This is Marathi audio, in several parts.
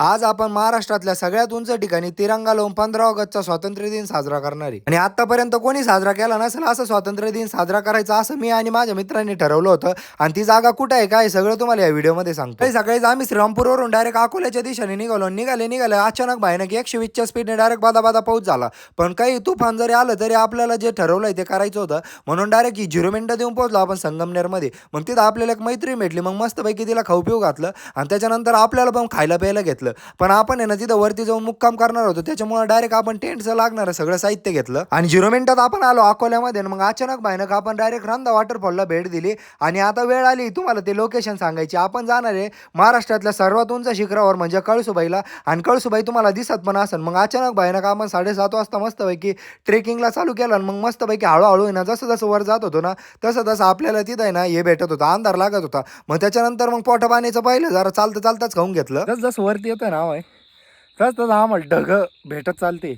आज आपण महाराष्ट्रातल्या सगळ्यात उंच ठिकाणी तिरंगा लावून पंधरा ऑगस्टचा स्वातंत्र्य दिन साजरा करणार आहे. आणि आतापर्यंत कोणी साजरा केला नसेल असं स्वातंत्र्य दिन साजरा करायचा असं मी आणि माझ्या मित्रांनी ठरवलं होतं. आणि ती जागा कुठं आहे काय सगळं तुम्हाला या व्हिडिओमध्ये सांगतो. काही सकाळीच आम्ही श्रीरामपूरवरून डायरेक्ट अकोल्याच्या दिशेने निघालो. निघाले निघाले अचानक भयानक एकशे वीसच्या स्पीडने डायरेक्ट बादा बादा पाऊस झाला. पण काही तुफान जरी आलं तरी आपल्याला जे ठरवलंय ते करायचं होतं. म्हणून डायरेक्ट ही झिरो मिनटं देऊन पोहोचलो आपण संगमनेरमध्ये. मग तिथं आपल्याला एक मैत्री भेटली. मग मस्तपैकी तिला खाऊ पिऊ घातलं. आणि त्याच्यानंतर आपल्याला पण खायला प्यायला घेतलं. पण आपण आहे ना तिथं वरती जाऊन मुक्काम करणार होतो. त्याच्यामुळे डायरेक्ट आपण टेंटचं लागणार सगळं साहित्य घेतलं. आणि झिरो मिनिटात आपण आलो अकोल्यामध्ये मग अचानक भयानक आपण डायरेक्ट रंदा वॉटरफॉलला भेट दिली. आणि आता वेळ आली तुम्हाला ते लोकेशन सांगायची. आपण जाणार आहे महाराष्ट्रातल्या सर्वात उंच शिखरावर म्हणजे कळसुबाईला. आणि कळसुबाई तुम्हाला दिसत पण असेल मग अचानक भयानक आपण साडेसात वाजता मस्तपैकी ट्रेकिंगला चालू केलं आणि मग मस्तपैकी हळूहळू आहे ना जसं जसं वर जात होतो ना तसं तसं आपल्याला तिथं आहे ना हे भेटत होतं. अंधार लागत होता. मग त्याच्यानंतर मग पोटा पाण्याचं पाहिलं. जरा चालतं चालताच खाऊन घेतलं. जसं वरती येतं ना आहे? तसं तसं आम्हाला ढग भेटत चालते.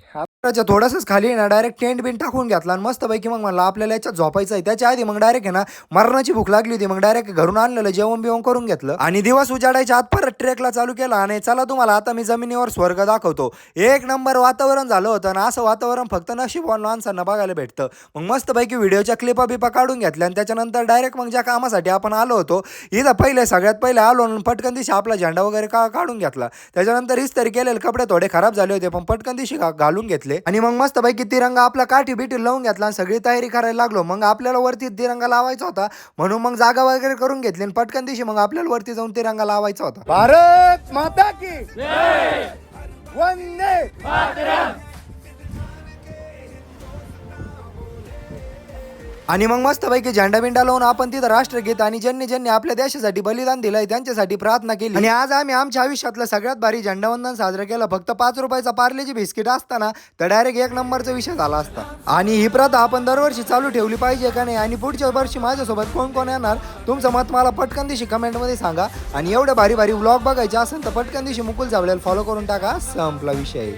त्याच्या थोडंसंच खाली ना डायरेक्ट टेंट बिंट टाकून घेतला आणि मस्तपैकी मग मला आपल्याला याच्यात झोपायचं आहे. त्याच्या आधी मग डायरेक्ट आहे ना मरणाची भूक लागली होती. मग डायरेक्ट घरून आणलेलं जेवण बिवण करून घेतलं. आणि दिवस उजाडायच्या आत परत ट्रेकला चालू केला आणि चला तुम्हाला आता मी जमिनीवर स्वर्ग दाखवतो. एक नंबर वातावरण झालं होतं ना असं वातावरण फक्त नशीबवान माणसांना बघायला भेटतं. मग मस्तपैकी व्हिडिओच्या क्लिपा बिपा काढून घेतल्या आणि त्याच्यानंतर डायरेक्ट मग ज्या कामासाठी आपण आलो होतो इथं पहिले सगळ्यात पहिले आलो आणि पटकन दिशी आपला झेंडा वगैरे का काढून घेतला. त्याच्यानंतर इस्त्री केलेले कपडे थोडे खराब झाले होते पण पटकन दिशी घालून घेतले. आणि मग मस्तपैकी तिरंगा आपला काठी बिठी लावून घेतला आणि सगळी तयारी करायला लागलो. मग आपल्याला वरती तिरंगा लावायचा होता. म्हणून मग जागा वगैरे करून घेतली आणि पटकन दिवशी मग आपल्याला वरती जाऊन तिरंगा लावायचा होता. भारत माता की वंदे आणि मग मस्तपैकी झेंडा बिंडा लावून आपण तिथं राष्ट्रगीत आणि ज्यांनी ज्यांनी आपल्या देशासाठी बलिदान दिलंय त्यांच्यासाठी प्रार्थना केली. आणि आज आम्ही आमच्या आयुष्यातलं सगळ्यात भारी झेंडावंदन साजरं केलं. फक्त पाच रुपयाचा पार्लेची बिस्किट असताना तर डायरेक्ट एक नंबरचा विषय झाला असता. आणि ही प्रथा आपण दरवर्षी चालू ठेवली पाहिजे का नाही? आणि पुढच्या वर्षी माझ्यासोबत कोण कोण येणार? तुमचं मत मला पटकन दिवशी कमेंटमध्ये सांगा. आणि एवढं भारी भारी व्लॉग बघायचे असेल तर पटकन दिवशी मुकुल जावलेला फॉलो करून टाका. संपला विषय.